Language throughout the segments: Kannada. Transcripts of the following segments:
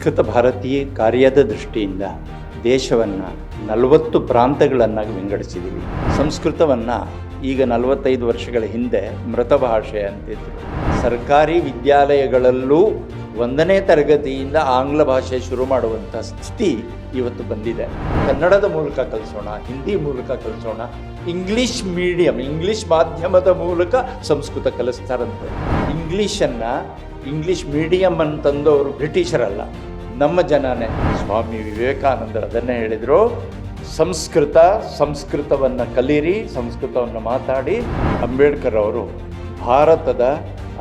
ಸಂಸ್ಕೃತ ಭಾರತೀಯ ಕಾರ್ಯದ ದೃಷ್ಟಿಯಿಂದ ದೇಶವನ್ನು ನಲವತ್ತು ಪ್ರಾಂತಗಳನ್ನಾಗಿ ವಿಂಗಡಿಸಿದ್ದೀವಿ ಸಂಸ್ಕೃತವನ್ನು ಈಗ ನಲವತ್ತೈದು ವರ್ಷಗಳ ಹಿಂದೆ ಮೃತ ಭಾಷೆ ಅಂತಿತ್ತು ಸರ್ಕಾರಿ ವಿದ್ಯಾಲಯಗಳಲ್ಲೂ ಒಂದನೇ ತರಗತಿಯಿಂದ ಆಂಗ್ಲ ಭಾಷೆ ಶುರು ಮಾಡುವಂಥ ಸ್ಥಿತಿ ಇವತ್ತು ಬಂದಿದೆ. ಕನ್ನಡದ ಮೂಲಕ ಕಲಿಸೋಣ, ಹಿಂದಿ ಮೂಲಕ ಕಲಿಸೋಣ, ಇಂಗ್ಲಿಷ್ ಮೀಡಿಯಂ, ಇಂಗ್ಲಿಷ್ ಮಾಧ್ಯಮದ ಮೂಲಕ ಸಂಸ್ಕೃತ ಕಲಿಸ್ತಾರಂತೆ. ಇಂಗ್ಲೀಷನ್ನು, ಇಂಗ್ಲಿಷ್ ಮೀಡಿಯಮ್ ಅಂತಂದವರು ಬ್ರಿಟಿಷರಲ್ಲ. ನಮ್ಮ ಜನನೇ. ಸ್ವಾಮಿ ವಿವೇಕಾನಂದರು ಅದನ್ನೇ ಹೇಳಿದರು. ಸಂಸ್ಕೃತ ಸಂಸ್ಕೃತವನ್ನು ಕಲೀರಿ ಸಂಸ್ಕೃತವನ್ನು ಮಾತಾಡಿ. ಅಂಬೇಡ್ಕರ್ ಅವರು ಭಾರತದ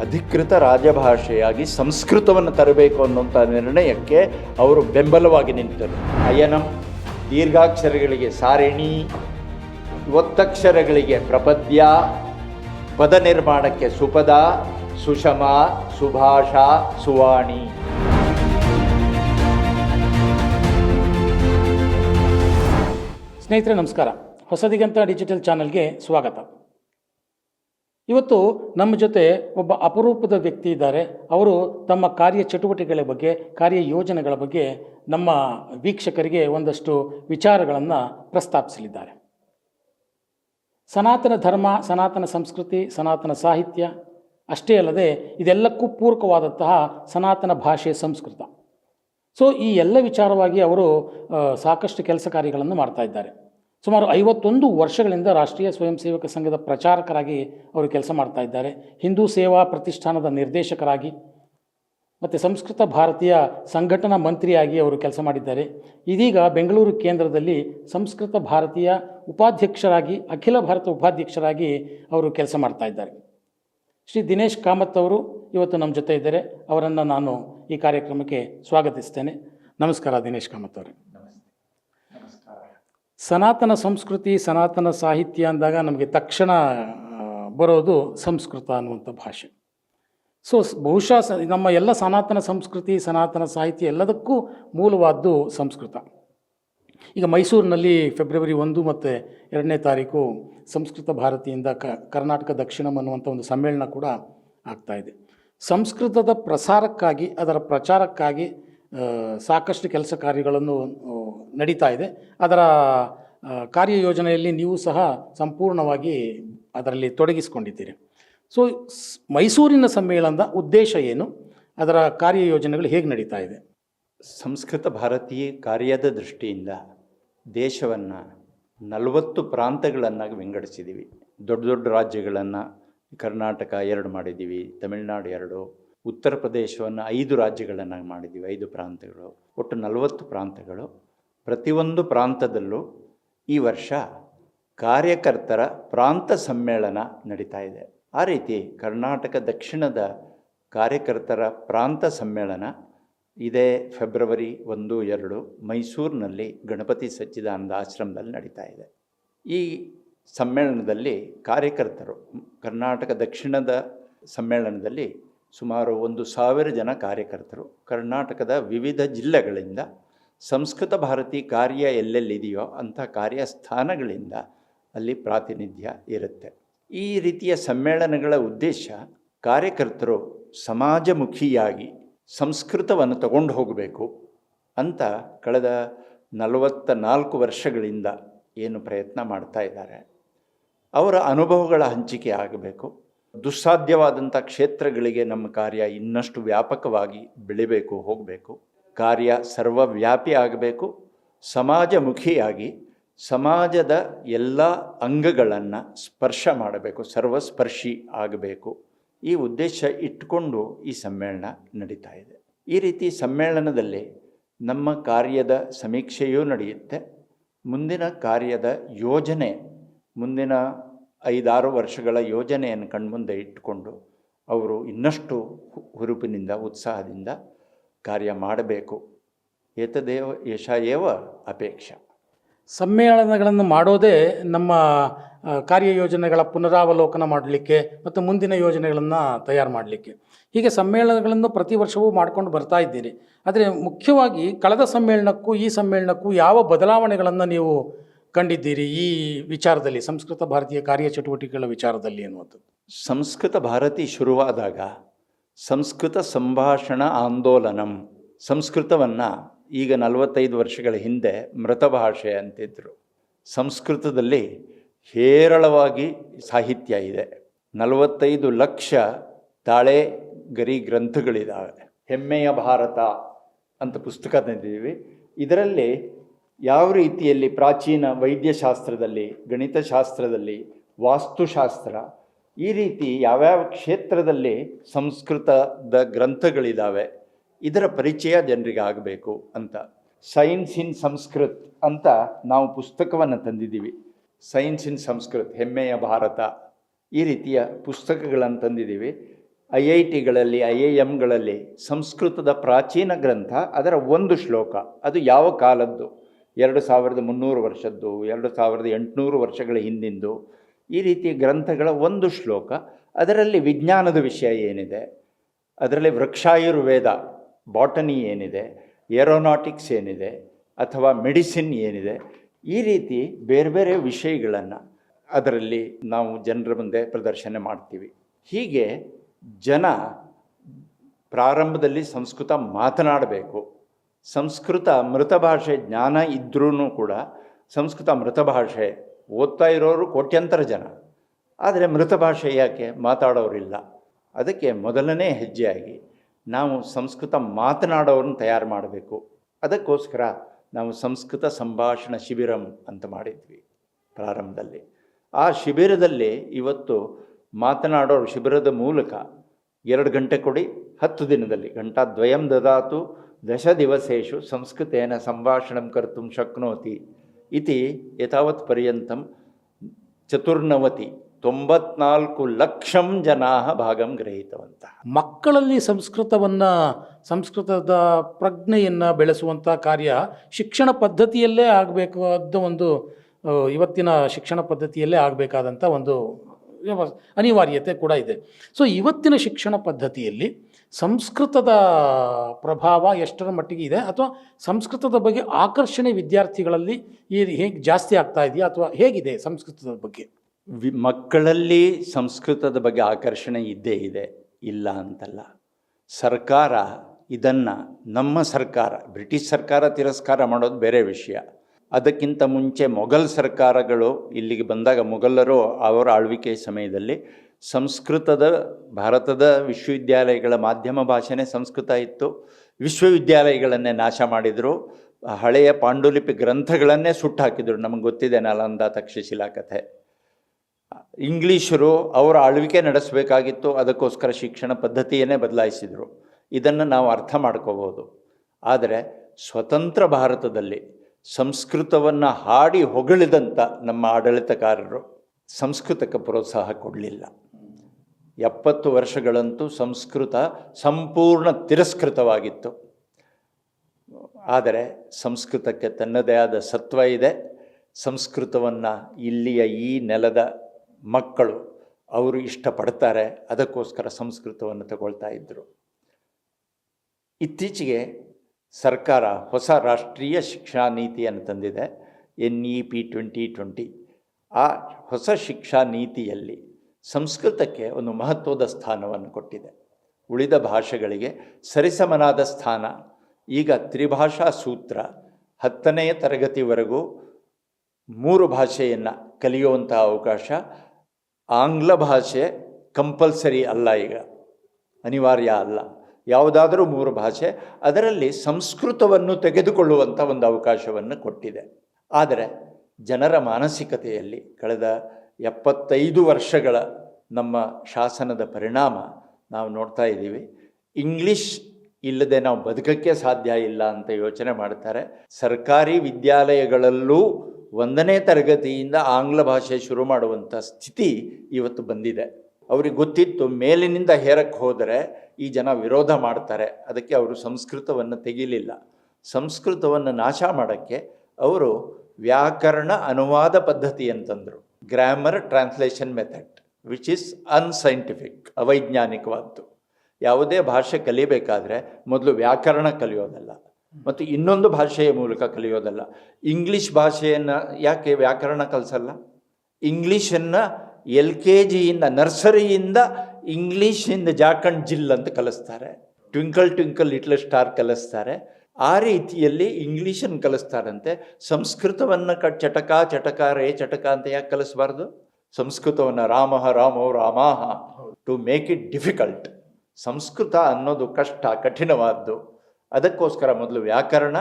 ಅಧಿಕೃತ ರಾಜಭಾಷೆಯಾಗಿ ಸಂಸ್ಕೃತವನ್ನು ತರಬೇಕು ಅನ್ನುವಂಥ ನಿರ್ಣಯಕ್ಕೆ ಅವರು ಬೆಂಬಲವಾಗಿ ನಿಂತರು. ಅಯನಂ ದೀರ್ಘಾಕ್ಷರಗಳಿಗೆ ಸಾರಿಣಿ ಒತ್ತಕ್ಷರಗಳಿಗೆ ಪ್ರಪದ್ಯ ಪದ ನಿರ್ಮಾಣಕ್ಕೆ ಸುಪದ ಸುಷಮ ಸುಭಾಷಾ ಸುವಾಣಿ. ಸ್ನೇಹಿತರೆ, ನಮಸ್ಕಾರ. ಹೊಸದಿಗಂತ ಡಿಜಿಟಲ್ ಚಾನಲ್ಗೆ ಸ್ವಾಗತ. ಇವತ್ತು ನಮ್ಮ ಜೊತೆ ಒಬ್ಬ ಅಪರೂಪದ ವ್ಯಕ್ತಿ ಇದ್ದಾರೆ. ಅವರು ತಮ್ಮ ಕಾರ್ಯ ಚಟುವಟಿಕೆಗಳ ಬಗ್ಗೆ, ಕಾರ್ಯ ಯೋಜನೆಗಳ ಬಗ್ಗೆ ನಮ್ಮ ವೀಕ್ಷಕರಿಗೆ ಒಂದಷ್ಟು ವಿಚಾರಗಳನ್ನು ಪ್ರಸ್ತಾಪಿಸಲಿದ್ದಾರೆ. ಸನಾತನ ಧರ್ಮ, ಸನಾತನ ಸಂಸ್ಕೃತಿ, ಸನಾತನ ಸಾಹಿತ್ಯ, ಅಷ್ಟೇ ಅಲ್ಲದೆ ಇದೆಲ್ಲಕ್ಕೂ ಪೂರಕವಾದಂತಹ ಸನಾತನ ಭಾಷೆ ಸಂಸ್ಕೃತ. ಸೊ ಈ ಎಲ್ಲ ವಿಚಾರವಾಗಿ ಅವರು ಸಾಕಷ್ಟು ಕೆಲಸ ಕಾರ್ಯಗಳನ್ನು ಮಾಡ್ತಾ ಇದ್ದಾರೆ. ಸುಮಾರು ಐವತ್ತೊಂದು ವರ್ಷಗಳಿಂದ ರಾಷ್ಟ್ರೀಯ ಸ್ವಯಂ ಸೇವಕ ಸಂಘದ ಪ್ರಚಾರಕರಾಗಿ ಅವರು ಕೆಲಸ ಮಾಡ್ತಾ ಇದ್ದಾರೆ. ಹಿಂದೂ ಸೇವಾ ಪ್ರತಿಷ್ಠಾನದ ನಿರ್ದೇಶಕರಾಗಿ, ಮತ್ತು ಸಂಸ್ಕೃತ ಭಾರತೀಯ ಸಂಘಟನಾ ಮಂತ್ರಿಯಾಗಿ ಅವರು ಕೆಲಸ ಮಾಡಿದ್ದಾರೆ. ಇದೀಗ ಬೆಂಗಳೂರು ಕೇಂದ್ರದಲ್ಲಿ ಸಂಸ್ಕೃತ ಭಾರತೀಯ ಉಪಾಧ್ಯಕ್ಷರಾಗಿ, ಅಖಿಲ ಭಾರತ ಉಪಾಧ್ಯಕ್ಷರಾಗಿ ಅವರು ಕೆಲಸ ಮಾಡ್ತಾ ಇದ್ದಾರೆ. ಶ್ರೀ ದಿನೇಶ್ ಕಾಮತ್ ಅವರು, ಇವತ್ತು ನಮ್ಮ ಜೊತೆ ಇದ್ದಾರೆ. ಅವರನ್ನು ನಾನು ಈ ಕಾರ್ಯಕ್ರಮಕ್ಕೆ ಸ್ವಾಗತಿಸ್ತೇನೆ. ನಮಸ್ಕಾರ ದಿನೇಶ್ ಕಾಮತ್ ಅವರೇ. ಸನಾತನ ಸಂಸ್ಕೃತಿ, ಸನಾತನ ಸಾಹಿತ್ಯ ಅಂದಾಗ ನಮಗೆ ತಕ್ಷಣ ಬರೋದು ಸಂಸ್ಕೃತ ಅನ್ನುವಂಥ ಭಾಷೆ. ಸೊ, ಬಹುಶಃ ನಮ್ಮ ಎಲ್ಲ ಸನಾತನ ಸಂಸ್ಕೃತಿ, ಸನಾತನ ಸಾಹಿತ್ಯ ಎಲ್ಲದಕ್ಕೂ ಮೂಲವಾದ್ದು ಸಂಸ್ಕೃತ. ಈಗ ಮೈಸೂರಿನಲ್ಲಿ ಫೆಬ್ರವರಿ ಒಂದು ಮತ್ತು ಎರಡನೇ ತಾರೀಕು ಸಂಸ್ಕೃತ ಭಾರತಿಯಿಂದ ಕರ್ನಾಟಕ ದಕ್ಷಿಣಂ ಅನ್ನುವಂಥ ಒಂದು ಸಮ್ಮೇಳನ ಕೂಡ ಆಗ್ತಾ ಇದೆ. ಸಂಸ್ಕೃತದ ಪ್ರಸಾರಕ್ಕಾಗಿ, ಅದರ ಪ್ರಚಾರಕ್ಕಾಗಿ ಸಾಕಷ್ಟು ಕೆಲಸ ಕಾರ್ಯಗಳನ್ನು ನಡೀತಾ ಇದೆ. ಅದರ ಕಾರ್ಯಯೋಜನೆಯಲ್ಲಿ ನೀವು ಸಹ ಸಂಪೂರ್ಣವಾಗಿ ಅದರಲ್ಲಿ ತೊಡಗಿಸಿಕೊಂಡಿದ್ದೀರಿ. ಸ್- ಮೈಸೂರಿನ ಸಮ್ಮೇಳನದ ಉದ್ದೇಶ ಏನು? ಅದರ ಕಾರ್ಯಯೋಜನೆಗಳು ಹೇಗೆ ನಡೀತಾ ಇದೆ? ಸಂಸ್ಕೃತ ಭಾರತೀಯ ಕಾರ್ಯದ ದೃಷ್ಟಿಯಿಂದ ದೇಶವನ್ನು ನಲವತ್ತು ಪ್ರಾಂತಗಳನ್ನಾಗಿ ವಿಂಗಡಿಸಿದ್ದೀವಿ. ದೊಡ್ಡ ದೊಡ್ಡ ರಾಜ್ಯಗಳನ್ನು ಕರ್ನಾಟಕ ಎರಡು ಮಾಡಿದ್ದೀವಿ, ತಮಿಳುನಾಡು ಎರಡು, ಉತ್ತರ ಪ್ರದೇಶವನ್ನು ಐದು ರಾಜ್ಯಗಳನ್ನಾಗಿ ಮಾಡಿದ್ದೀವಿ, ಐದು ಪ್ರಾಂತಗಳು ಒಟ್ಟು ನಲವತ್ತು ಪ್ರಾಂತಗಳು ಪ್ರತಿಯೊಂದು ಪ್ರಾಂತದಲ್ಲೂ ಈ ವರ್ಷ ಕಾರ್ಯಕರ್ತರ ಪ್ರಾಂತ ಸಮ್ಮೇಳನ ನಡೀತಾ ಇದೆ. ಆ ರೀತಿ ಕರ್ನಾಟಕ ದಕ್ಷಿಣದ ಕಾರ್ಯಕರ್ತರ ಪ್ರಾಂತ ಸಮ್ಮೇಳನ ಇದೇ ಫೆಬ್ರವರಿ ಒಂದು, ಎರಡು ಮೈಸೂರಿನಲ್ಲಿ ಗಣಪತಿ ಸಚ್ಚಿದಾನಂದ ಆಶ್ರಮದಲ್ಲಿ ನಡೀತಾ ಇದೆ. ಈ ಸಮ್ಮೇಳನದಲ್ಲಿ ಕಾರ್ಯಕರ್ತರು, ಕರ್ನಾಟಕ ದಕ್ಷಿಣದ ಸಮ್ಮೇಳನದಲ್ಲಿ ಸುಮಾರು ಒಂದು ಸಾವಿರ ಜನ ಕಾರ್ಯಕರ್ತರು, ಕರ್ನಾಟಕದ ವಿವಿಧ ಜಿಲ್ಲೆಗಳಿಂದ ಸಂಸ್ಕೃತ ಭಾರತಿ ಕಾರ್ಯ ಎಲ್ಲೆಲ್ಲಿದೆಯೋ ಅಂಥ ಕಾರ್ಯಸ್ಥಾನಗಳಿಂದ ಅಲ್ಲಿ ಪ್ರಾತಿನಿಧ್ಯ ಇರುತ್ತೆ. ಈ ರೀತಿಯ ಸಮ್ಮೇಳನಗಳ ಉದ್ದೇಶ ಕಾರ್ಯಕರ್ತರು ಸಮಾಜಮುಖಿಯಾಗಿ ಸಂಸ್ಕೃತವನ್ನು ತಗೊಂಡು ಹೋಗಬೇಕು ಅಂತ ಕಳೆದ ನಲವತ್ತ ನಾಲ್ಕು ವರ್ಷಗಳಿಂದ ಏನು ಪ್ರಯತ್ನ ಮಾಡ್ತಾ ಇದ್ದಾರೆ. ಅವರ ಅನುಭವಗಳ ಹಂಚಿಕೆ ಆಗಬೇಕು. ದುಸ್ಸಾಧ್ಯವಾದಂಥ ಕ್ಷೇತ್ರಗಳಿಗೆ ನಮ್ಮ ಕಾರ್ಯ ಇನ್ನಷ್ಟು ವ್ಯಾಪಕವಾಗಿ ಬೆಳಿಬೇಕು, ಹೋಗಬೇಕು. ಕಾರ್ಯ ಸರ್ವವ್ಯಾಪಿ ಆಗಬೇಕು. ಸಮಾಜಮುಖಿಯಾಗಿ ಸಮಾಜದ ಎಲ್ಲ ಅಂಗಗಳನ್ನು ಸ್ಪರ್ಶ ಮಾಡಬೇಕು, ಸರ್ವಸ್ಪರ್ಶಿ ಆಗಬೇಕು. ಈ ಉದ್ದೇಶ ಇಟ್ಟುಕೊಂಡು ಈ ಸಮ್ಮೇಳನ ನಡೀತಾ ಇದೆ. ಈ ರೀತಿ ಸಮ್ಮೇಳನದಲ್ಲಿ ನಮ್ಮ ಕಾರ್ಯದ ಸಮೀಕ್ಷೆಯೂ ನಡೆಯುತ್ತೆ. ಮುಂದಿನ ಕಾರ್ಯದ ಯೋಜನೆ ಮುಂದಿನ ಐದಾರು ವರ್ಷಗಳ ಯೋಜನೆಯನ್ನು ಕಣ್ಮುಂದೆ ಇಟ್ಟುಕೊಂಡು ಅವರು ಇನ್ನಷ್ಟು ಹುರುಪಿನಿಂದ, ಉತ್ಸಾಹದಿಂದ ಕಾರ್ಯ ಮಾಡಬೇಕು. ಏತದೇವ ಯಶಯೇವ ಅಪೇಕ್ಷ. ಸಮ್ಮೇಳನಗಳನ್ನು ಮಾಡೋದೇ ನಮ್ಮ ಕಾರ್ಯಯೋಜನೆಗಳ ಪುನರಾವಲೋಕನ ಮಾಡಲಿಕ್ಕೆ ಮತ್ತು ಮುಂದಿನ ಯೋಜನೆಗಳನ್ನು ತಯಾರು ಮಾಡಲಿಕ್ಕೆ. ಹೀಗೆ ಸಮ್ಮೇಳನಗಳನ್ನು ಪ್ರತಿ ವರ್ಷವೂ ಮಾಡ್ಕೊಂಡು ಬರ್ತಾ ಇದ್ದೀರಿ. ಆದರೆ ಮುಖ್ಯವಾಗಿ ಕಳೆದ ಸಮ್ಮೇಳನಕ್ಕೂ ಈ ಸಮ್ಮೇಳನಕ್ಕೂ ಯಾವ ಬದಲಾವಣೆಗಳನ್ನು ನೀವು ಕಂಡಿದ್ದೀರಿ ಈ ವಿಚಾರದಲ್ಲಿ, ಸಂಸ್ಕೃತ ಭಾರತೀಯ ಕಾರ್ಯಚಟುವಟಿಕೆಗಳ ವಿಚಾರದಲ್ಲಿ ಅನ್ನುವಂಥದ್ದು ಸಂಸ್ಕೃತ ಭಾರತಿ ಶುರುವಾದಾಗ ಸಂಸ್ಕೃತ ಸಂಭಾಷಣ ಆಂದೋಲನಂ, ಸಂಸ್ಕೃತವನ್ನು ಈಗ ನಲವತ್ತೈದು ವರ್ಷಗಳ ಹಿಂದೆ ಮೃತ ಭಾಷೆ ಅಂತಿದ್ರು. ಸಂಸ್ಕೃತದಲ್ಲಿ ಹೇರಳವಾಗಿ ಸಾಹಿತ್ಯ ಇದೆ. ನಲವತ್ತೈದು ಲಕ್ಷ ತಾಳೆ ಗರಿ ಗ್ರಂಥಗಳಿದ್ದಾವೆ ಹೆಮ್ಮೆಯ ಭಾರತ ಅಂತ ಪುಸ್ತಕ ತಂದಿದ್ದೀವಿ. ಇದರಲ್ಲಿ ಯಾವ ರೀತಿಯಲ್ಲಿ ಪ್ರಾಚೀನ ವೈದ್ಯಶಾಸ್ತ್ರದಲ್ಲಿ, ಗಣಿತಶಾಸ್ತ್ರದಲ್ಲಿ, ವಾಸ್ತುಶಾಸ್ತ್ರ, ಈ ರೀತಿ ಯಾವ್ಯಾವ ಕ್ಷೇತ್ರದಲ್ಲಿ ಸಂಸ್ಕೃತದ ಗ್ರಂಥಗಳಿದ್ದಾವೆ ಇದರ ಪರಿಚಯ ಜನರಿಗೆ ಆಗಬೇಕು ಅಂತ. ಸೈನ್ಸ್ ಇನ್ ಸಂಸ್ಕೃತ್ ಅಂತ ನಾವು ಪುಸ್ತಕವನ್ನು ತಂದಿದ್ದೀವಿ. ಸೈನ್ಸ್ ಇನ್ ಸಂಸ್ಕೃತ್ ಹೆಮ್ಮೆಯ ಭಾರತ, ಈ ರೀತಿಯ ಪುಸ್ತಕಗಳನ್ನು ತಂದಿದ್ದೀವಿ. ಐ ಐ ಟಿಗಳಲ್ಲಿ, ಐ ಐ ಎಮ್ಗಳಲ್ಲಿ ಸಂಸ್ಕೃತದ ಪ್ರಾಚೀನ ಗ್ರಂಥ ಅದರ ಒಂದು ಶ್ಲೋಕ, ಅದು ಯಾವ ಕಾಲದ್ದು? ಎರಡು ಸಾವಿರದ ಮುನ್ನೂರು ವರ್ಷದ್ದು, ಎರಡು ಸಾವಿರದ ಎಂಟುನೂರು ವರ್ಷಗಳ ಹಿಂದಿಂದು ಈ ರೀತಿಯ ಗ್ರಂಥಗಳ ಒಂದು ಶ್ಲೋಕ. ಅದರಲ್ಲಿ ವಿಜ್ಞಾನದ ವಿಷಯ ಏನಿದೆ? ಅದರಲ್ಲಿ ವೃಕ್ಷಾಯುರ್ವೇದ, ಬಾಟನಿ ಏನಿದೆ? ಏರೋನಾಟಿಕ್ಸ್ ಏನಿದೆ? ಅಥವಾ ಮೆಡಿಸಿನ್ ಏನಿದೆ? ಈ ರೀತಿ ಬೇರೆ ಬೇರೆ ವಿಷಯಗಳನ್ನು ಅದರಲ್ಲಿ ನಾವು ಜನರ ಮುಂದೆ ಪ್ರದರ್ಶನ ಮಾಡ್ತೀವಿ. ಹೀಗೆ ಜನ ಪ್ರಾರಂಭದಲ್ಲಿ ಸಂಸ್ಕೃತ ಮಾತನಾಡಬೇಕು. ಸಂಸ್ಕೃತ ಮೃತ ಭಾಷೆ ಜ್ಞಾನ ಇದ್ರೂ ಕೂಡ ಸಂಸ್ಕೃತ ಮೃತ ಭಾಷೆ ಓದ್ತಾ ಇರೋರು ಕೋಟ್ಯಂತರ ಜನ. ಆದರೆ ಮೃತ ಭಾಷೆ ಯಾಕೆ ಮಾತಾಡೋರಿಲ್ಲ? ಅದಕ್ಕೆ ಮೊದಲನೇ ಹೆಜ್ಜೆಯಾಗಿ ನಾವು ಸಂಸ್ಕೃತ ಮಾತನಾಡೋರನ್ನು ತಯಾರು ಮಾಡಬೇಕು. ಅದಕ್ಕೋಸ್ಕರ ನಾವು ಸಂಸ್ಕೃತ ಸಂಭಾಷಣ ಶಿಬಿರಂ ಅಂತ ಮಾಡಿದ್ವಿ ಪ್ರಾರಂಭದಲ್ಲಿ. ಆ ಶಿಬಿರದಲ್ಲಿ ಇವತ್ತು ಮಾತನಾಡೋರು ಶಿಬಿರದ ಮೂಲಕ ಎರಡು ಗಂಟೆ ಕೊಡಿ, ಹತ್ತು ದಿನದಲ್ಲಿ ಘಂಟಾದ್ವಯಂ ದದಾತು ದಶ ದಿವಸು ಸಂಸ್ಕೃತೇನ ಸಂಭಾಷಣಂ ಕರ್ತು ಶಕ್ನೋತಿ ಇತಿ ಏತಾವತ್ ಪರ್ಯಂತ ಚತುರ್ನವತಿ ತೊಂಬತ್ನಾಲ್ಕು ಲಕ್ಷಂ ಜನಾ ಭಾಗಂ ಗ್ರಹಿತವಂತ. ಮಕ್ಕಳಲ್ಲಿ ಸಂಸ್ಕೃತವನ್ನು, ಸಂಸ್ಕೃತದ ಪ್ರಜ್ಞೆಯನ್ನು ಬೆಳೆಸುವಂಥ ಕಾರ್ಯ ಶಿಕ್ಷಣ ಪದ್ಧತಿಯಲ್ಲೇ ಆಗಬೇಕಾದ ಒಂದು ಇವತ್ತಿನ ಶಿಕ್ಷಣ ಪದ್ಧತಿಯಲ್ಲೇ ಆಗಬೇಕಾದಂಥ ಒಂದು ಅನಿವಾರ್ಯತೆ ಕೂಡ ಇದೆ. ಸೊ ಇವತ್ತಿನ ಶಿಕ್ಷಣ ಪದ್ಧತಿಯಲ್ಲಿ ಸಂಸ್ಕೃತದ ಪ್ರಭಾವ ಎಷ್ಟರ ಮಟ್ಟಿಗೆ ಇದೆ ಅಥವಾ ಸಂಸ್ಕೃತದ ಬಗ್ಗೆ ಆಕರ್ಷಣೆ ವಿದ್ಯಾರ್ಥಿಗಳಲ್ಲಿ ಈ ಹೇಗೆ ಜಾಸ್ತಿ ಆಗ್ತಾ ಇದೆಯಾ ಅಥವಾ ಹೇಗಿದೆ ಸಂಸ್ಕೃತದ ಬಗ್ಗೆ? ವಿ, ಮಕ್ಕಳಲ್ಲಿ ಸಂಸ್ಕೃತದ ಬಗ್ಗೆ ಆಕರ್ಷಣೆ ಇದ್ದೇ ಇದೆ, ಇಲ್ಲ ಅಂತಲ್ಲ. ಸರ್ಕಾರ ಇದನ್ನು ನಮ್ಮ ಸರ್ಕಾರ, ಬ್ರಿಟಿಷ್ ಸರ್ಕಾರ ತಿರಸ್ಕಾರ ಮಾಡೋದು ಬೇರೆ ವಿಷಯ. ಅದಕ್ಕಿಂತ ಮುಂಚೆ ಮೊಘಲ್ ಸರ್ಕಾರಗಳು ಇಲ್ಲಿಗೆ ಬಂದಾಗ ಮೊಘಲರು ಅವರ ಆಳ್ವಿಕೆ ಸಮಯದಲ್ಲಿ ಸಂಸ್ಕೃತದ, ಭಾರತದ ವಿಶ್ವವಿದ್ಯಾಲಯಗಳ ಮಾಧ್ಯಮ ಭಾಷೆನೇ ಸಂಸ್ಕೃತ ಇತ್ತು. ವಿಶ್ವವಿದ್ಯಾಲಯಗಳನ್ನೇ ನಾಶ ಮಾಡಿದರು. ಹಳೆಯ ಪಾಂಡುಲಿಪಿ ಗ್ರಂಥಗಳನ್ನೇ ಸುಟ್ಟು ಹಾಕಿದರು ನಮಗೆ ಗೊತ್ತಿದೆ ನಾಲಂದ ತಕ್ಷಶಿಲಾ ಕಥೆ. ಇಂಗ್ಲೀಷರು ಅವರ ಆಳ್ವಿಕೆ ನಡೆಸಬೇಕಾಗಿತ್ತು. ಅದಕ್ಕೋಸ್ಕರ ಶಿಕ್ಷಣ ಪದ್ಧತಿಯನ್ನೇ ಬದಲಾಯಿಸಿದರು. ಇದನ್ನು ನಾವು ಅರ್ಥ ಮಾಡ್ಕೋಬೋದು ಆದರೆ ಸ್ವತಂತ್ರ ಭಾರತದಲ್ಲಿ ಸಂಸ್ಕೃತವನ್ನು ಹಾಡಿ ಹೊಗಳಿದಂಥ ನಮ್ಮ ಆಡಳಿತಕಾರರು ಸಂಸ್ಕೃತಕ್ಕೆ ಪ್ರೋತ್ಸಾಹ ಕೊಡಲಿಲ್ಲ. ಎಪ್ಪತ್ತು ವರ್ಷಗಳಂತೂ ಸಂಸ್ಕೃತ ಸಂಪೂರ್ಣ ತಿರಸ್ಕೃತವಾಗಿತ್ತು. ಆದರೆ ಸಂಸ್ಕೃತಕ್ಕೆ ತನ್ನದೇ ಆದ ಸತ್ವ ಇದೆ. ಸಂಸ್ಕೃತವನ್ನು ಇಲ್ಲಿಯ ಈ ನೆಲದ ಮಕ್ಕಳು ಅವರು ಇಷ್ಟಪಡ್ತಾರೆ. ಅದಕ್ಕೋಸ್ಕರ ಸಂಸ್ಕೃತವನ್ನು ತಗೊಳ್ತಾ ಇದ್ದರು ಇತ್ತೀಚೆಗೆ ಸರ್ಕಾರ ಹೊಸ ರಾಷ್ಟ್ರೀಯ ಶಿಕ್ಷಾ ನೀತಿಯನ್ನು ತಂದಿದೆ. N E P twenty twenty. ಆ ಹೊಸ ಶಿಕ್ಷಾ ನೀತಿಯಲ್ಲಿ ಸಂಸ್ಕೃತಕ್ಕೆ ಒಂದು ಮಹತ್ವದ ಸ್ಥಾನವನ್ನು ಕೊಟ್ಟಿದೆ. ಉಳಿದ ಭಾಷೆಗಳಿಗೆ ಸರಿಸಮನಾದ ಸ್ಥಾನ, ಈಗ ತ್ರಿಭಾಷಾ ಸೂತ್ರ ಹತ್ತನೆಯ ತರಗತಿವರೆಗೂ ಮೂರು ಭಾಷೆಯನ್ನು ಕಲಿಯುವಂಥ ಅವಕಾಶ ಆಂಗ್ಲ ಭಾಷೆ ಕಂಪಲ್ಸರಿ ಅಲ್ಲ ಈಗ, ಅನಿವಾರ್ಯ ಅಲ್ಲ. ಯಾವುದಾದರೂ ಮೂರು ಭಾಷೆ ಅದರಲ್ಲಿ ಸಂಸ್ಕೃತವನ್ನು ತೆಗೆದುಕೊಳ್ಳುವಂಥ ಒಂದು ಅವಕಾಶವನ್ನು ಕೊಟ್ಟಿದೆ. ಆದರೆ ಜನರ ಮಾನಸಿಕತೆಯಲ್ಲಿ ಕಳೆದ ಎಪ್ಪತ್ತೈದು ವರ್ಷಗಳ ನಮ್ಮ ಶಾಸನದ ಪರಿಣಾಮ ನಾವು ನೋಡ್ತಾ ಇದ್ದೀವಿ. ಇಂಗ್ಲಿಷ್ ಇಲ್ಲದೆ ನಾವು ಬದುಕಕ್ಕೆ ಸಾಧ್ಯ ಇಲ್ಲ ಅಂತ ಯೋಚನೆ ಮಾಡ್ತಾರೆ. ಸರ್ಕಾರಿ ವಿದ್ಯಾಲಯಗಳಲ್ಲೂ ಒಂದನೇ ತರಗತಿಯಿಂದ ಆಂಗ್ಲ ಭಾಷೆ ಶುರು ಮಾಡುವಂಥ ಸ್ಥಿತಿ ಇವತ್ತು ಬಂದಿದೆ. ಅವ್ರಿಗೆ ಗೊತ್ತಿತ್ತು, ಮೇಲಿನಿಂದ ಹೇರಕ್ಕೆ ಹೋದರೆ ಈ ಜನ ವಿರೋಧ ಮಾಡ್ತಾರೆ. ಅದಕ್ಕೆ ಅವರು ಸಂಸ್ಕೃತವನ್ನು ತೆಗೀಲಿಲ್ಲ. ಸಂಸ್ಕೃತವನ್ನು ನಾಶ ಮಾಡೋಕ್ಕೆ ಅವರು ವ್ಯಾಕರಣ ಅನುವಾದ ಪದ್ಧತಿ ಅಂತಂದರು. Grammar translation method which is unscientific ಅವೈಜ್ಞಾನಿಕವಾದ್ದು. ಯಾವುದೇ ಭಾಷೆ ಕಲಿಬೇಕಾದ್ರೆ ಮೊದಲು ವ್ಯಾಕರಣ ಕಲಿಯೋದಲ್ಲ. ಮತ್ತು ಇನ್ನೊಂದು ಭಾಷೆಯ ಮೂಲಕ ಕಲಿಯೋದಲ್ಲ. ಇಂಗ್ಲೀಷ್ ಭಾಷೆಯನ್ನು ಯಾಕೆ ವ್ಯಾಕರಣ ಕಲಿಸಲ್ಲ? ಇಂಗ್ಲೀಷನ್ನು ಎಲ್ ಕೆ ಜಿಯಿಂದ ನರ್ಸರಿಯಿಂದ ಇಂಗ್ಲೀಷಿಂದ ಜಾಖಂಡ್ ಜಿಲ್ ಅಂತ ಕಲಿಸ್ತಾರೆ. ಟ್ವಿಂಕಲ್ ಟ್ವಿಂಕಲ್ ಲಿಟ್ಲ್ ಸ್ಟಾರ್ ಕಲಿಸ್ತಾರೆ. ಆ ರೀತಿಯಲ್ಲಿ ಇಂಗ್ಲೀಷನ್ನು ಕಲಿಸ್ತಾರಂತೆ. ಸಂಸ್ಕೃತವನ್ನು ಕ ಚಟಕ ಚಟಕ, ರೇ ಚಟಕ ಅಂತ ಯಾಕೆ ಕಲಿಸ್ಬಾರ್ದು? ಸಂಸ್ಕೃತವನ್ನು ರಾಮಃ, ರಾಮೋ, ರಾಮಾಹ to make it difficult Sanskrit ಅನ್ನೋದು ಕಷ್ಟ, ಕಠಿಣವಾದ್ದು. ಅದಕ್ಕೋಸ್ಕರ ಮೊದಲು ವ್ಯಾಕರಣ,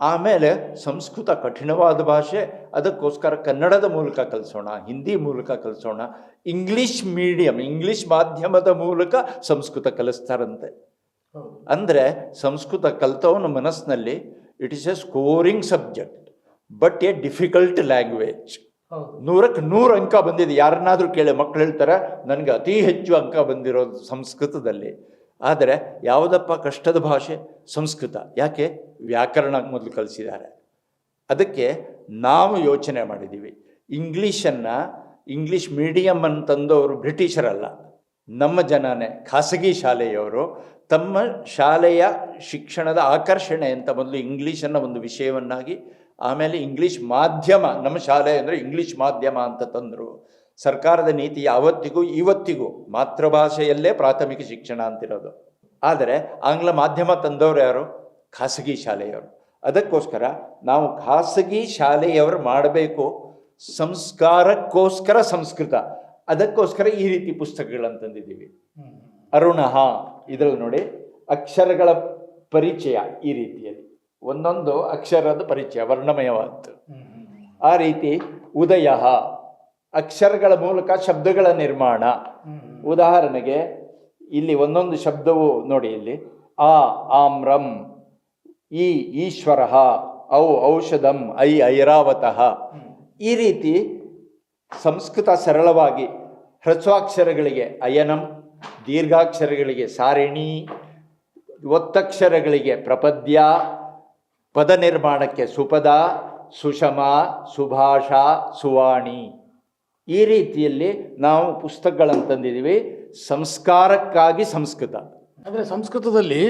ಆಮೇಲೆ ಸಂಸ್ಕೃತ ಕಠಿಣವಾದ ಭಾಷೆ, ಅದಕ್ಕೋಸ್ಕರ ಕನ್ನಡದ ಮೂಲಕ ಕಲಿಸೋಣ, ಹಿಂದಿ ಮೂಲಕ ಕಲಿಸೋಣ. ಇಂಗ್ಲೀಷ್ ಮೀಡಿಯಂ ಇಂಗ್ಲೀಷ್ ಮಾಧ್ಯಮದ ಮೂಲಕ ಸಂಸ್ಕೃತ ಕಲಿಸ್ತಾರಂತೆ. ಅಂದರೆ ಸಂಸ್ಕೃತ ಕಲಿತವನ ಮನಸ್ಸಿನಲ್ಲಿ it is a scoring subject but a difficult language ನೂರಕ್ಕೆ ನೂರು ಅಂಕ ಬಂದಿದೆ. ಯಾರನ್ನಾದರೂ ಕೇಳಿ ಮಕ್ಕಳು ಹೇಳ್ತಾರೆ ನನಗೆ ಅತಿ ಹೆಚ್ಚು ಅಂಕ ಬಂದಿರೋದು ಸಂಸ್ಕೃತದಲ್ಲಿ. ಆದರೆ ಯಾವುದಪ್ಪ ಕಷ್ಟದ ಭಾಷೆ? ಸಂಸ್ಕೃತ. ಯಾಕೆ? ವ್ಯಾಕರಣ ಮೊದಲು ಕಲಿಸಿದ್ದಾರೆ. ಅದಕ್ಕೆ ನಾವು ಯೋಚನೆ ಮಾಡಿದ್ದೀವಿ ಇಂಗ್ಲೀಷನ್ನು ಇಂಗ್ಲೀಷ್ ಮೀಡಿಯಮ್ ಅಂತಂದವರು ಬ್ರಿಟಿಷರಲ್ಲ. ನಮ್ಮ ಜನನೇ ಖಾಸಗಿ ಶಾಲೆಯವರು ತಮ್ಮ ಶಾಲೆಯ ಶಿಕ್ಷಣದ ಆಕರ್ಷಣೆ ಅಂತ ಮೊದಲು ಇಂಗ್ಲೀಷನ್ನು ಒಂದು ವಿಷಯವನ್ನಾಗಿ, ಆಮೇಲೆ ಇಂಗ್ಲೀಷ್ ಮಾಧ್ಯಮ, ನಮ್ಮ ಶಾಲೆ ಅಂದರೆ ಇಂಗ್ಲೀಷ್ ಮಾಧ್ಯಮ ಅಂತ ತಂದರು. ಸರ್ಕಾರದ ನೀತಿ ಯಾವತ್ತಿಗೂ ಇವತ್ತಿಗೂ ಮಾತೃಭಾಷೆಯಲ್ಲೇ ಪ್ರಾಥಮಿಕ ಶಿಕ್ಷಣ ಅಂತಿರೋದು. ಆದರೆ ಆಂಗ್ಲ ಮಾಧ್ಯಮ ತಂದವರು ಯಾರು? ಖಾಸಗಿ ಶಾಲೆಯವರು. ಅದಕ್ಕೋಸ್ಕರ ನಾವು ಖಾಸಗಿ ಶಾಲೆಯವರು ಮಾಡಬೇಕು. ಸಂಸ್ಕಾರಕ್ಕೋಸ್ಕರ ಸಂಸ್ಕೃತ. ಅದಕ್ಕೋಸ್ಕರ ಈ ರೀತಿ ಪುಸ್ತಕಗಳನ್ನು ತಂದಿದ್ದೀವಿ. ಅರುಣಃ. ಇದರಲ್ಲಿ ನೋಡಿ, ಅಕ್ಷರಗಳ ಪರಿಚಯ ಈ ರೀತಿಯಲ್ಲಿ. ಒಂದೊಂದು ಅಕ್ಷರದ ಪರಿಚಯ, ವರ್ಣಮಯವಾದ್ದು. ಆ ರೀತಿ ಉದಯ, ಅಕ್ಷರಗಳ ಮೂಲಕ ಶಬ್ದಗಳ ನಿರ್ಮಾಣ. ಉದಾಹರಣೆಗೆ, ಇಲ್ಲಿ ಒಂದೊಂದು ಶಬ್ದವು ನೋಡಿ ಇಲ್ಲಿ, ಆ, ಆಮ್ರಂ, ಈ, ಈಶ್ವರ, ಔ, ಔಷಧಂ, ಐ, ಐರಾವತಃ. ಈ ರೀತಿ ಸಂಸ್ಕೃತ ಸರಳವಾಗಿ ಹ್ರಸ್ವಾಕ್ಷರಗಳಿಗೆ ಅಯನಂ ದೀರ್ಘಾಕ್ಷರಗಳಿಗೆ ಸಾರಿಣಿ, ಒತ್ತಕ್ಷರಗಳಿಗೆ ಪ್ರಪದ್ಯ, ಪದ ನಿರ್ಮಾಣಕ್ಕೆ ಸುಪದ, ಸುಷಮ, ಸುಭಾಷ, ಸುವಾಣಿ. ಈ ರೀತಿಯಲ್ಲಿ ನಾವು ಪುಸ್ತಕಗಳನ್ನು ತಂದಿದ್ದೀವಿ. ಸಂಸ್ಕಾರಕ್ಕಾಗಿ ಸಂಸ್ಕೃತ. ಅಂದರೆ ಸಂಸ್ಕೃತದಲ್ಲಿ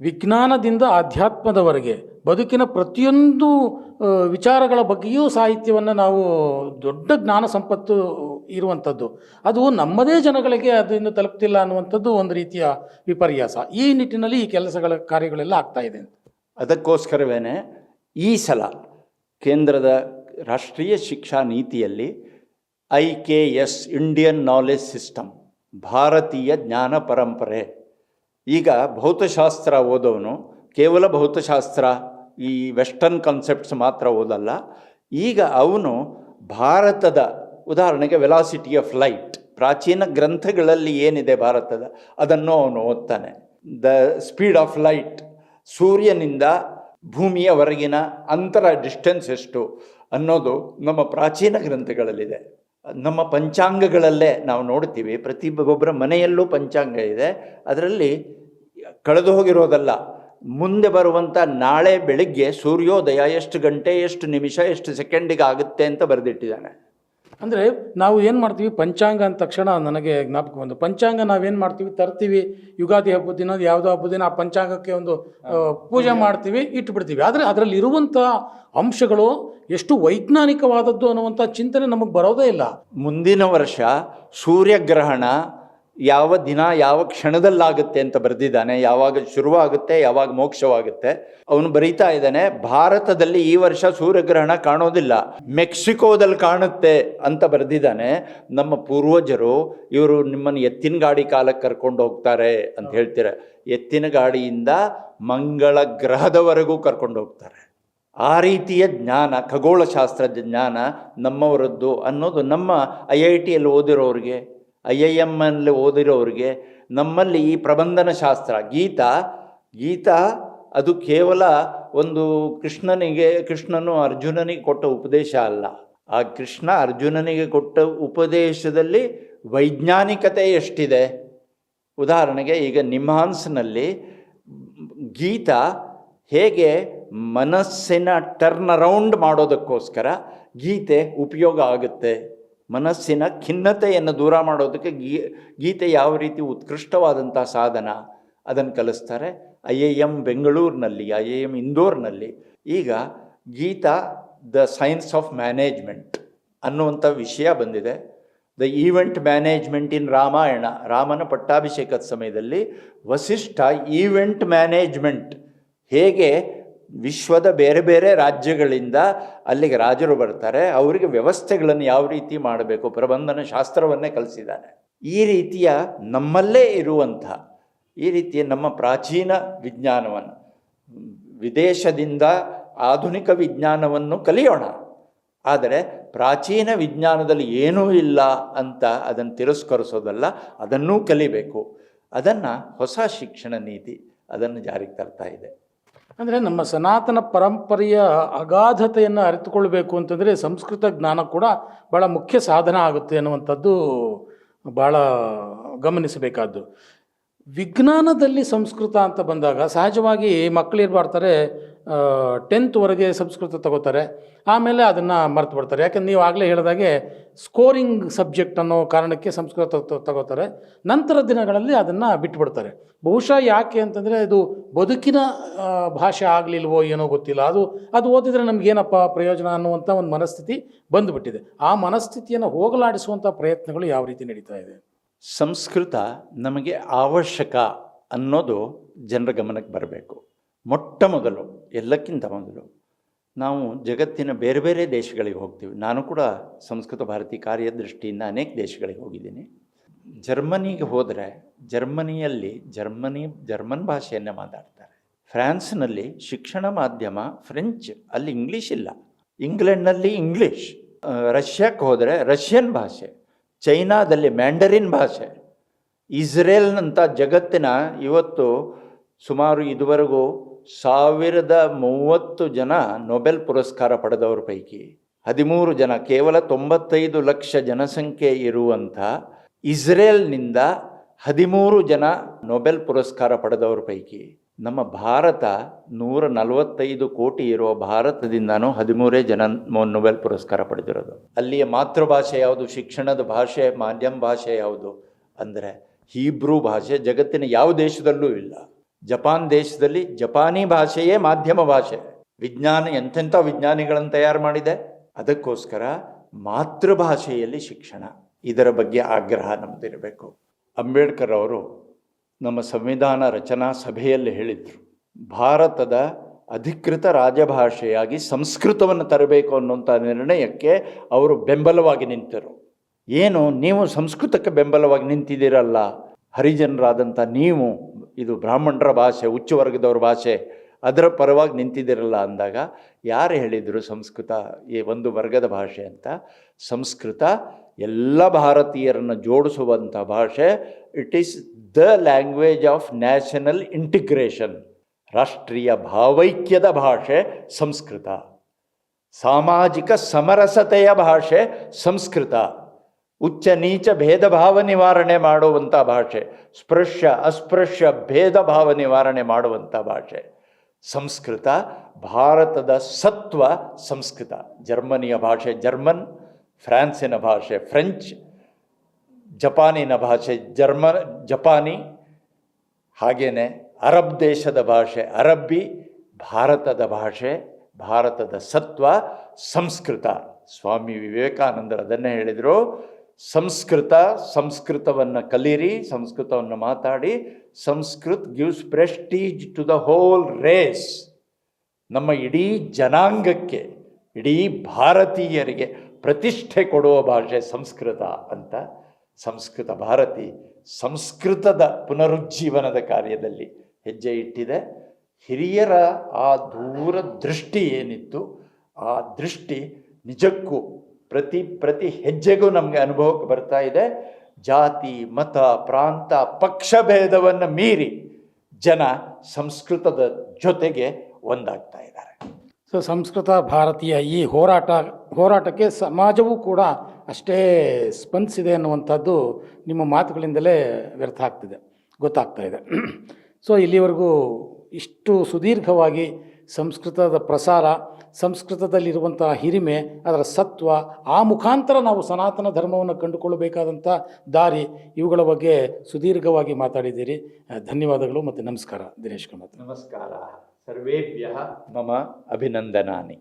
ವಿಜ್ಞಾನದಿಂದ ಆಧ್ಯಾತ್ಮದವರೆಗೆ ಬದುಕಿನ ಪ್ರತಿಯೊಂದು ವಿಚಾರಗಳ ಬಗ್ಗೆಯೂ ಸಾಹಿತ್ಯವನ್ನು ನಾವು ದೊಡ್ಡ ಜ್ಞಾನ ಸಂಪತ್ತು ಇರುವಂಥದ್ದು. ಅದು ನಮ್ಮದೇ ಜನಗಳಿಗೆ ಅದನ್ನು ತಲುಪ್ತಿಲ್ಲ ಅನ್ನುವಂಥದ್ದು ಒಂದು ರೀತಿಯ ವಿಪರ್ಯಾಸ. ಈ ನಿಟ್ಟಿನಲ್ಲಿ ಈ ಕೆಲಸಗಳ ಕಾರ್ಯಗಳೆಲ್ಲ ಆಗ್ತಾ ಇದೆ ಅದಕ್ಕೋಸ್ಕರವೇ ಈ ಸಲ ಕೇಂದ್ರದ ರಾಷ್ಟ್ರೀಯ ಶಿಕ್ಷಾ ನೀತಿಯಲ್ಲಿ I K S Indian knowledge system ಭಾರತೀಯ ಜ್ಞಾನ ಪರಂಪರೆ. ಈಗ ಭೌತಶಾಸ್ತ್ರ ಓದೋನು ಕೇವಲ ಭೌತಶಾಸ್ತ್ರ, ಈ ವೆಸ್ಟರ್ನ್ ಕಾನ್ಸೆಪ್ಟ್ಸ್ ಮಾತ್ರ ಓದಲ್ಲ. ಈಗ ಅವನು ಭಾರತದ ಉದಾಹರಣೆಗೆ ವೆಲಾಸಿಟಿ ಆಫ್ ಲೈಟ್ ಪ್ರಾಚೀನ ಗ್ರಂಥಗಳಲ್ಲಿ ಏನಿದೆ ಭಾರತದ? ಅದನ್ನು ಅವನು ಓದ್ತಾನೆ. ದ ಸ್ಪೀಡ್ ಆಫ್ ಲೈಟ್ ಸೂರ್ಯನಿಂದ ಭೂಮಿಯವರೆಗಿನ ಅಂತರ ಡಿಸ್ಟೆನ್ಸ್ ಎಷ್ಟು ಅನ್ನೋದು ನಮ್ಮ ಪ್ರಾಚೀನ ಗ್ರಂಥಗಳಲ್ಲಿದೆ. ನಮ್ಮ ಪಂಚಾಂಗಗಳಲ್ಲೇ ನಾವು ನೋಡ್ತೀವಿ. ಪ್ರತಿ ಒಬ್ಬೊಬ್ಬರ ಮನೆಯಲ್ಲೂ ಪಂಚಾಂಗ ಇದೆ. ಅದರಲ್ಲಿ ಕಳೆದು ಹೋಗಿರೋದಲ್ಲ. ಮುಂದೆ ಬರುವಂಥ ನಾಳೆ ಬೆಳಿಗ್ಗೆ ಸೂರ್ಯೋದಯ ಎಷ್ಟು ಗಂಟೆ, ಎಷ್ಟು ನಿಮಿಷ, ಎಷ್ಟು ಸೆಕೆಂಡಿಗೆ ಆಗುತ್ತೆ ಅಂತ ಬರೆದಿಟ್ಟಿದ್ದಾನೆ. ಅಂದರೆ ನಾವು ಏನು ಮಾಡ್ತೀವಿ? ಪಂಚಾಂಗ ಅಂದ ತಕ್ಷಣ ನನಗೆ ಜ್ಞಾಪಕ ಬಂದು, ಪಂಚಾಂಗ ನಾವೇನು ಮಾಡ್ತೀವಿ? ತರ್ತೀವಿ, ಯುಗಾದಿ ಹಬ್ಬದ ದಿನ, ಯಾವುದೋ ಹಬ್ಬದ ದಿನ ಆ ಪಂಚಾಂಗಕ್ಕೆ ಒಂದು ಪೂಜೆ ಮಾಡ್ತೀವಿ, ಇಟ್ಬಿಡ್ತೀವಿ. ಆದರೆ ಅದರಲ್ಲಿ ಇರುವಂಥ ಅಂಶಗಳು ಎಷ್ಟು ವೈಜ್ಞಾನಿಕವಾದದ್ದು ಅನ್ನುವಂಥ ಚಿಂತನೆ ನಮಗೆ ಬರೋದೇ ಇಲ್ಲ. ಮುಂದಿನ ವರ್ಷ ಸೂರ್ಯಗ್ರಹಣ ಯಾವ ದಿನ ಯಾವ ಕ್ಷಣದಲ್ಲಾಗುತ್ತೆ ಅಂತ ಬರೆದಿದ್ದಾನೆ ಯಾವಾಗ ಶುರುವಾಗುತ್ತೆ ಯಾವಾಗ ಮೋಕ್ಷವಾಗುತ್ತೆ ಅವನು ಬರೀತಾ ಇದ್ದಾನೆ ಭಾರತದಲ್ಲಿ ಈ ವರ್ಷ ಸೂರ್ಯಗ್ರಹಣ ಕಾಣೋದಿಲ್ಲ ಮೆಕ್ಸಿಕೋದಲ್ಲಿ ಕಾಣುತ್ತೆ ಅಂತ ಬರೆದಿದ್ದಾನೆ ನಮ್ಮ ಪೂರ್ವಜರು ಇವರು ನಿಮ್ಮನ್ನು ಎತ್ತಿನ ಗಾಡಿ ಕಾಲಕ್ಕೆ ಕರ್ಕೊಂಡು ಹೋಗ್ತಾರೆ ಅಂತ ಹೇಳ್ತೀರ ಎತ್ತಿನ ಗಾಡಿಯಿಂದ ಮಂಗಳ ಗ್ರಹದವರೆಗೂ ಕರ್ಕೊಂಡು ಹೋಗ್ತಾರೆ. ಆ ರೀತಿಯ ಜ್ಞಾನ ಖಗೋಳಶಾಸ್ತ್ರದ ಜ್ಞಾನ ನಮ್ಮವರದ್ದು ಅನ್ನೋದು ನಮ್ಮ ಐ ಐ ಟಿಯಲ್ಲಿ ಓದಿರೋರಿಗೆ. ಐ ಐ ಎಂ ಅಲ್ಲಿ ಓದಿರೋರಿಗೆ ನಮ್ಮಲ್ಲಿ ಈ ಪ್ರಬಂಧನ ಶಾಸ್ತ್ರ ಗೀತಾ, ಗೀತ ಅದು ಕೇವಲ ಒಂದು ಕೃಷ್ಣನಿಗೆ, ಕೃಷ್ಣನು ಅರ್ಜುನನಿಗೆ ಕೊಟ್ಟ ಉಪದೇಶ ಅಲ್ಲ. ಆ ಕೃಷ್ಣ ಅರ್ಜುನನಿಗೆ ಕೊಟ್ಟ ಉಪದೇಶದಲ್ಲಿ ವೈಜ್ಞಾನಿಕತೆ ಎಷ್ಟಿದೆ? ಉದಾಹರಣೆಗೆ ಈಗ ನಿಮ್ಹಾನ್ಸ್ನಲ್ಲಿ ಗೀತ ಹೇಗೆ ಮನಸ್ಸಿನ ಟರ್ನ್ ಅರೌಂಡ್ ಮಾಡೋದಕ್ಕೋಸ್ಕರ ಗೀತೆ ಉಪಯೋಗ ಆಗುತ್ತೆ. ಮನಸ್ಸಿನ ಖಿನ್ನತೆಯನ್ನು ದೂರ ಮಾಡೋದಕ್ಕೆ ಗೀ, ಗೀತೆ ಯಾವ ರೀತಿ ಉತ್ಕೃಷ್ಟವಾದಂಥ ಸಾಧನ ಅದನ್ನು ಕಲಿಸ್ತಾರೆ. ಐ ಎ ಎಂ ಬೆಂಗಳೂರಿನಲ್ಲಿ, ಐ ಎ ಎಂ ಇಂದೋರ್ನಲ್ಲಿ. ಈಗ Gita the science of management ಅನ್ನುವಂಥ ವಿಷಯ ಬಂದಿದೆ. The event management in Ramayana, ರಾಮನ ಪಟ್ಟಾಭಿಷೇಕದ ಸಮಯದಲ್ಲಿ ವಸಿಷ್ಠ ಈವೆಂಟ್ ಮ್ಯಾನೇಜ್ಮೆಂಟ್ ಹೇಗೆ ವಿಶ್ವದ ಬೇರೆ ಬೇರೆ ರಾಜ್ಯಗಳಿಂದ ಅಲ್ಲಿಗೆ ರಾಜರು ಬರ್ತಾರೆ. ಅವರಿಗೆ ವ್ಯವಸ್ಥೆಗಳನ್ನು ಯಾವ ರೀತಿ ಮಾಡಬೇಕು? ಪ್ರಬಂಧನ ಶಾಸ್ತ್ರವನ್ನೇ ಕಲಿಸಿದ್ದಾನೆ. ಈ ರೀತಿಯ ನಮ್ಮಲ್ಲೇ ಇರುವಂಥ, ಈ ರೀತಿಯ ನಮ್ಮ ಪ್ರಾಚೀನ ವಿಜ್ಞಾನವನ್ನು, ವಿದೇಶದಿಂದ ಆಧುನಿಕ ವಿಜ್ಞಾನವನ್ನು ಕಲಿಯೋಣ. ಆದರೆ ಪ್ರಾಚೀನ ವಿಜ್ಞಾನದಲ್ಲಿ ಏನೂ ಇಲ್ಲ ಅಂತ ಅದನ್ನು ತಿರಸ್ಕರಿಸೋದಲ್ಲ, ಅದನ್ನೂ ಕಲಿಬೇಕು. ಅದನ್ನು ಹೊಸ ಶಿಕ್ಷಣ ನೀತಿ ಅದನ್ನು ಜಾರಿಗೆ ತರ್ತಾ ಇದೆ. ಅಂದರೆ ನಮ್ಮ ಸನಾತನ ಪರಂಪರೆಯ ಅಗಾಧತೆಯನ್ನು ಅರಿತುಕೊಳ್ಬೇಕು ಅಂತಂದರೆ ಸಂಸ್ಕೃತ ಜ್ಞಾನ ಕೂಡ ಭಾಳ ಮುಖ್ಯ ಸಾಧನ ಆಗುತ್ತೆ ಅನ್ನುವಂಥದ್ದು ಭಾಳ ಗಮನಿಸಬೇಕಾದ್ದು. ವಿಜ್ಞಾನದಲ್ಲಿ ಸಂಸ್ಕೃತ ಅಂತ ಬಂದಾಗ ಸಹಜವಾಗಿ ಮಕ್ಕಳು ಮಾಡ್ತಾರೆ ಟೆಂತ್ವರೆಗೆ ಸಂಸ್ಕೃತ ತಗೋತಾರೆ. ಆಮೇಲೆ ಅದನ್ನು ಮರೆತು ಬಿಡ್ತಾರೆ. ಯಾಕಂದ್ರೆ ನೀವು ಆಗಲೇ ಹೇಳಿದಾಗೆ ಸ್ಕೋರಿಂಗ್ ಸಬ್ಜೆಕ್ಟ್ ಅನ್ನೋ ಕಾರಣಕ್ಕೆ ಸಂಸ್ಕೃತ ತಗೋತಾರೆ. ನಂತರ ದಿನಗಳಲ್ಲಿ ಅದನ್ನು ಬಿಟ್ಬಿಡ್ತಾರೆ. ಬಹುಶಃ ಯಾಕೆ ಅಂತಂದರೆ ಅದು ಬದುಕಿನ ಭಾಷೆ ಆಗಲಿಲ್ವೋ ಏನೋ ಗೊತ್ತಿಲ್ಲ. ಅದು ಅದು ಓದಿದರೆ ನಮಗೇನಪ್ಪ ಪ್ರಯೋಜನ ಅನ್ನುವಂಥ ಒಂದು ಮನಸ್ಥಿತಿ ಬಂದುಬಿಟ್ಟಿದೆ. ಆ ಮನಸ್ಥಿತಿಯನ್ನು ಹೋಗಲಾಡಿಸುವಂಥ ಪ್ರಯತ್ನಗಳು ಯಾವ ರೀತಿ ನಡೀತಾ ಇದೆ? ಸಂಸ್ಕೃತ ನಮಗೆ ಅವಶ್ಯಕ ಅನ್ನೋದು ಜನರ ಗಮನಕ್ಕೆ ಬರಬೇಕು. ಮೊಟ್ಟ ಮೊದಲು ಎಲ್ಲಕ್ಕಿಂತ ಮೊದಲು ನಾವು ಜಗತ್ತಿನ ಬೇರೆ ಬೇರೆ ದೇಶಗಳಿಗೆ ಹೋಗ್ತೀವಿ. ನಾನು ಕೂಡ ಸಂಸ್ಕೃತ ಭಾರತಿ ಕಾರ್ಯದೃಷ್ಟಿಯಿಂದ ಅನೇಕ ದೇಶಗಳಿಗೆ ಹೋಗಿದ್ದೀನಿ. ಜರ್ಮನಿಗೆ ಹೋದರೆ ಜರ್ಮನಿಯಲ್ಲಿ ಜರ್ಮನಿ, ಜರ್ಮನ್ ಭಾಷೆಯನ್ನೇ ಮಾತಾಡ್ತಾರೆ. ಫ್ರಾನ್ಸ್ನಲ್ಲಿ ಶಿಕ್ಷಣ ಮಾಧ್ಯಮ, ಫ್ರೆಂಚ್, ಅಲ್ಲಿ ಇಂಗ್ಲೀಷ್ ಇಲ್ಲ. ಇಂಗ್ಲೆಂಡ್ನಲ್ಲಿ ಇಂಗ್ಲೀಷ್. ರಷ್ಯಾಕ್ಕೆ ಹೋದರೆ ರಷ್ಯನ್ ಭಾಷೆ, ಚೈನಾದಲ್ಲಿ ಮ್ಯಾಂಡರಿನ್ ಭಾಷೆ. ಇಸ್ರೇಲ್ನಂಥ ಜಗತ್ತಿನ ಇವತ್ತು ಸುಮಾರು ಇದುವರೆಗೂ ಸಾವಿರದ ಮೂವತ್ತು ಜನ ನೊಬೆಲ್ ಪುರಸ್ಕಾರ ಪಡೆದವರ ಪೈಕಿ ಹದಿಮೂರು ಜನ, ಕೇವಲ ತೊಂಬತ್ತೈದು ಲಕ್ಷ ಜನಸಂಖ್ಯೆ ಇರುವಂಥ ಇಸ್ರೇಲ್ನಿಂದ ಹದಿಮೂರು ಜನ ನೊಬೆಲ್ ಪುರಸ್ಕಾರ ಪಡೆದವರ ಪೈಕಿ. ನಮ್ಮ ಭಾರತ ನೂರ ನಲವತ್ತೈದು ಕೋಟಿ ಇರುವ ಭಾರತದಿಂದನೂ ಹದಿಮೂರೇ ಜನ ನೊಬೆಲ್ ಪುರಸ್ಕಾರ ಪಡೆದಿರೋದು. ಅಲ್ಲಿಯ ಮಾತೃಭಾಷೆ ಯಾವುದು? ಶಿಕ್ಷಣದ ಭಾಷೆ, ಮಾಧ್ಯಮ ಭಾಷೆ ಯಾವುದು? ಅಂದರೆ ಹೀಬ್ರೂ ಭಾಷೆ, ಜಗತ್ತಿನ ಯಾವ ದೇಶದಲ್ಲೂ ಇಲ್ಲ. ಜಪಾನ್ ದೇಶದಲ್ಲಿ ಜಪಾನಿ ಭಾಷೆಯೇ ಮಾಧ್ಯಮ ಭಾಷೆ. ವಿಜ್ಞಾನ ಎಂಥೆಂಥ ವಿಜ್ಞಾನಿಗಳನ್ನು ತಯಾರು ಮಾಡಿದೆ. ಅದಕ್ಕೋಸ್ಕರ ಮಾತೃಭಾಷೆಯಲ್ಲಿ ಶಿಕ್ಷಣ. ಇದರ ಬಗ್ಗೆ ಆಗ್ರಹ ನಮ್ಮದಿರಬೇಕು ಅಂಬೇಡ್ಕರ್ ಅವರು ನಮ್ಮ ಸಂವಿಧಾನ ರಚನಾ ಸಭೆಯಲ್ಲಿ ಹೇಳಿದರು, ಭಾರತದ ಅಧಿಕೃತ ರಾಜಭಾಷೆಯಾಗಿ ಸಂಸ್ಕೃತವನ್ನು ತರಬೇಕು ಅನ್ನುವಂಥ ನಿರ್ಣಯಕ್ಕೆ ಅವರು ಬೆಂಬಲವಾಗಿ ನಿಂತರು. ಏನು, ನೀವು ಸಂಸ್ಕೃತಕ್ಕೆ ಬೆಂಬಲವಾಗಿ ನಿಂತಿದ್ದೀರಲ್ಲ? ಹರಿಜನರಾದಂಥ ನೀವು ಇದು ಬ್ರಾಹ್ಮಣರ ಭಾಷೆ ಉಚ್ಚ ವರ್ಗದವ್ರ ಭಾಷೆ, ಅದರ ಪರವಾಗಿ ನಿಂತಿದ್ದಿರಲ್ಲ ಅಂದಾಗ ಯಾರು ಹೇಳಿದರು ಸಂಸ್ಕೃತ ಈ ಒಂದು ವರ್ಗದ ಭಾಷೆ ಅಂತ? ಸಂಸ್ಕೃತ ಎಲ್ಲ ಭಾರತೀಯರನ್ನು ಜೋಡಿಸುವಂಥ ಭಾಷೆ. It is the language of national integration ರಾಷ್ಟ್ರೀಯ ಭಾವೈಕ್ಯದ ಭಾಷೆ ಸಂಸ್ಕೃತ. ಸಾಮಾಜಿಕ ಸಮರಸತೆಯ ಭಾಷೆ ಸಂಸ್ಕೃತ. ಉಚ್ಚ ನೀಚ ಭೇದ ಭಾವ ನಿವಾರಣೆ ಮಾಡುವಂಥ ಭಾಷೆ, ಸ್ಪೃಶ್ಯ ಅಸ್ಪೃಶ್ಯ ಭೇದ ಭಾವ ನಿವಾರಣೆ ಮಾಡುವಂಥ ಭಾಷೆ. ಸಂಸ್ಕೃತ, ಭಾರತದ ಸತ್ವ ಸಂಸ್ಕೃತ. ಜರ್ಮನಿಯ ಭಾಷೆ ಜರ್ಮನ್, ಫ್ರಾನ್ಸಿನ ಭಾಷೆ ಫ್ರೆಂಚ್, ಜಪಾನಿನ ಭಾಷೆ ಜರ್ಮ ಜಪಾನಿ, ಹಾಗೇನೆ ಅರಬ್ ದೇಶದ ಭಾಷೆ ಅರಬ್ಬಿ, ಭಾರತದ ಭಾಷೆ, ಭಾರತದ ಸತ್ವ ಸಂಸ್ಕೃತ. ಸ್ವಾಮಿ ವಿವೇಕಾನಂದರು ಅದನ್ನೇ ಹೇಳಿದರು. ಸಂಸ್ಕೃತ, ಸಂಸ್ಕೃತವನ್ನು ಕಲೀರಿ, ಸಂಸ್ಕೃತವನ್ನು ಮಾತಾಡಿ, Sanskrit gives prestige to the whole race. ನಮ್ಮ ಇಡೀ ಜನಾಂಗಕ್ಕೆ, ಇಡೀ ಭಾರತೀಯರಿಗೆ ಪ್ರತಿಷ್ಠೆ ಕೊಡುವ ಭಾಷೆ ಸಂಸ್ಕೃತ ಅಂತ. ಸಂಸ್ಕೃತ ಭಾರತಿ, ಸಂಸ್ಕೃತದ ಪುನರುಜ್ಜೀವನದ ಕಾರ್ಯದಲ್ಲಿ ಹೆಜ್ಜೆ ಇಟ್ಟಿದೆ. ಹಿರಿಯರ ಆ ದೂರ ದೃಷ್ಟಿ ಏನಿತ್ತು, ಆ ದೃಷ್ಟಿ ನಿಜಕ್ಕೂ ಪ್ರತಿ ಪ್ರತಿ ಹೆಜ್ಜೆಗೂ ನಮಗೆ ಅನುಭವಕ್ಕೆ ಬರ್ತಾ ಇದೆ. ಜಾತಿ, ಮತ, ಪ್ರಾಂತ, ಪಕ್ಷ ಭೇದವನ್ನು ಮೀರಿ ಜನ ಸಂಸ್ಕೃತದ ಜೊತೆಗೆ ಒಂದಾಗ್ತಾ ಇದ್ದಾರೆ. ಸೊ, ಸಂಸ್ಕೃತ ಭಾರತೀಯ ಈ ಹೋರಾಟ, ಹೋರಾಟಕ್ಕೆ ಸಮಾಜವೂ ಕೂಡ ಅಷ್ಟೇ ಸ್ಪಂದಿಸಿದೆ ಅನ್ನುವಂಥದ್ದು ನಿಮ್ಮ ಮಾತುಗಳಿಂದಲೇ ವ್ಯರ್ಥ ಆಗ್ತಿದೆ, ಗೊತ್ತಾಗ್ತಾ ಇದೆ. ಸೊ, ಇಲ್ಲಿವರೆಗೂ ಇಷ್ಟು ಸುದೀರ್ಘವಾಗಿ ಸಂಸ್ಕೃತದ ಪ್ರಸಾರ ಸಂಸ್ಕೃತದಲ್ಲಿರುವಂಥ ಹಿರಿಮೆ, ಅದರ ಸತ್ವ, ಆ ಮುಖಾಂತರ ನಾವು ಸನಾತನ ಧರ್ಮವನ್ನು ಕಂಡುಕೊಳ್ಳಬೇಕಾದಂಥ ದಾರಿ ಇವುಗಳ ಬಗ್ಗೆ ಸುದೀರ್ಘವಾಗಿ ಮಾತಾಡಿದ್ದೀರಿ. ಧನ್ಯವಾದಗಳು ಮತ್ತು ನಮಸ್ಕಾರ. ದಿನೇಶ್ ಕುಮಾರ್ ನಮಸ್ಕಾರ. ಸರ್ವೇಭ್ಯ ಮಮ ಅಭಿನಂದನಾನಿ.